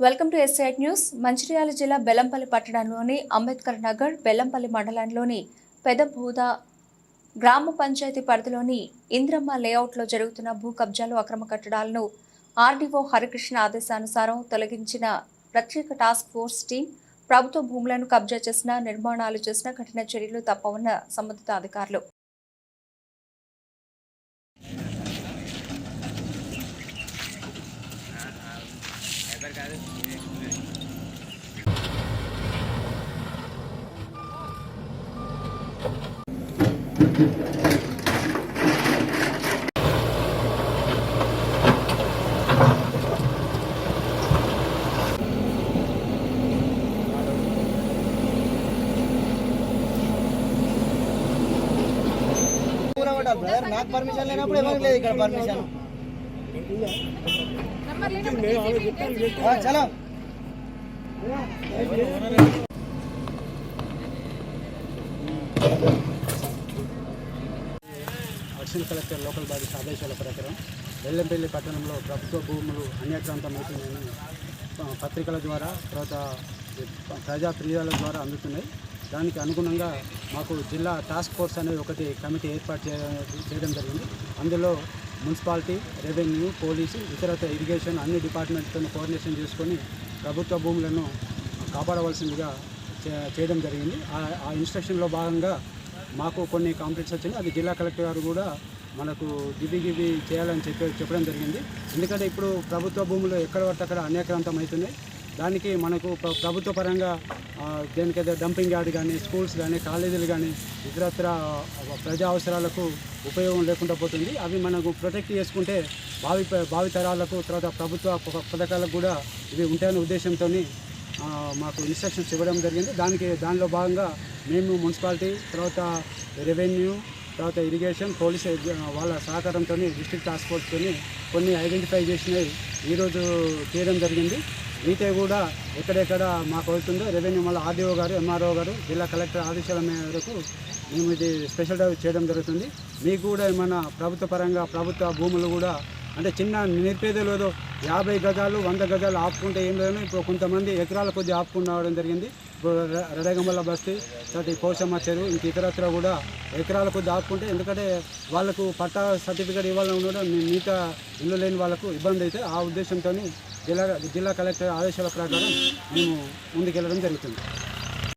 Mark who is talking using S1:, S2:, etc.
S1: Welcome to ఎస్ఐట్ news. Mancherial జిల్లా బెల్లంపల్లి పట్టణంలోని అంబేద్కర్ నగర్ బెల్లంపల్లి మండలంలోని పెదభూద గ్రామ పంచాయతీ పరిధిలోని ఇంద్రమ్మ లేఅవుట్లో జరుగుతున్న భూ కబ్జాలు అక్రమ కట్టడాలను ఆర్డీఓ హరికృష్ణ ఆదేశానుసారం తొలగించిన ప్రత్యేక టాస్క్ ఫోర్స్ టీం ప్రభుత్వ భూములను కబ్జా చేసిన నిర్మాణాలు చేసిన కఠిన చర్యలు తప్పవన్న సంబంధిత అధికారులు.
S2: బ్రదర్ నాకు పర్మిషన్ లేనప్పుడు ఎవరికి లేదు ఇక్కడ పర్మిషన్ ఆ, చలో
S3: Assistant collector local bodies ఆదేశాల ప్రకారం వెల్లంపల్లి పట్టణంలో ప్రభుత్వ భూములు అన్యాక్రాంతం అవుతున్నాయని పత్రికల ద్వారా తర్వాత ప్రజా ఫిర్యాదుల ద్వారా అందుతున్నాయి. దానికి అనుగుణంగా మాకు జిల్లా టాస్క్ ఫోర్స్ అనేది ఒకటి కమిటీ ఏర్పాటు చేయ- చేయడం జరిగింది. అందులో మున్సిపాలిటీ రెవెన్యూ పోలీసు ఇతరత ఇరిగేషన్ అన్ని డిపార్ట్మెంట్తో కోఆర్డినేషన్ చేసుకొని ప్రభుత్వ భూములను కాపాడవలసిందిగా చే- చేయడం జరిగింది. ఆ- ఆ ఇన్స్ట్రక్షన్లో భాగంగా మాకు కొన్ని కాంప్లైంట్స్ వచ్చినాయి. అది జిల్లా కలెక్టర్ గారు కూడా మనకు గివి గివి చేయాలని చెప్పి చెప్పడం జరిగింది. ఎందుకంటే ఇప్పుడు ప్రభుత్వ భూములు ఎక్కడ పడితే అక్కడ అన్యాక్రాంతం అవుతున్నాయి. దానికి మనకు ప్రభుత్వ పరంగా దేనికైతే డంపింగ్ యార్డ్ కానీ స్కూల్స్ కానీ కాలేజీలు కానీ ఇతరత్ర ప్రజా అవసరాలకు ఉపయోగం లేకుండా పోతుంది. అవి మనకు ప్రొటెక్ట్ చేసుకుంటే భావి భావితరాలకు తర్వాత ప్రభుత్వ ప- పథకాలకు కూడా ఇవి ఉంటాయనే ఉద్దేశంతో మాకు ఇన్స్ట్రక్షన్స్ ఇవ్వడం జరిగింది. దానికి దానిలో భాగంగా మేము మున్సిపాలిటీ తర్వాత రెవెన్యూ తర్వాత ఇరిగేషన్ పోలీస్ వాళ్ళ సహకారంతో డిస్ట్రిక్ట్ టాస్క్ ఫోర్స్తో కొన్ని ఐడెంటిఫై చేసినవి ఈరోజు చేయడం జరిగింది. మీతో కూడా ఎక్కడెక్కడ మాకు అవుతుందో రెవెన్యూ మళ్ళీ ఆర్డీఓ గారు ఎంఆర్ఓ గారు జిల్లా కలెక్టర్ ఆదేశాల మేరకు మేము ఇది స్పెషల్ డ్రైవ్ చేయడం జరుగుతుంది. మీకు కూడా ఏమైనా ప్రభుత్వ పరంగా ప్రభుత్వ భూములు కూడా అంటే చిన్న నిరుపేదలు ఏదో యాభై గజాలు వంద గజాలు ఆపుకుంటే ఏం లేదు ఇప్పుడు కొంతమంది ఎకరాల కొద్ది ఆపుకుని రావడం జరిగింది. ఇప్పుడు రెడగమల్ల బస్తీ తర్వాత ఈ పోషమ్మ చెరువు ఇంక ఇతరత్ర కూడా ఎకరాల కొద్ది ఆపుకుంటే ఎందుకంటే వాళ్ళకు పట్టా సర్టిఫికేట్ ఇవ్వాలని కూడా మిగతా ఇల్లు లేని వాళ్ళకు ఇబ్బంది అయితే ఆ ఉద్దేశంతో జిల్లా జిల్లా కలెక్టర్ ఆదేశాల ప్రకారం మేము ముందుకెళ్ళడం జరుగుతుంది.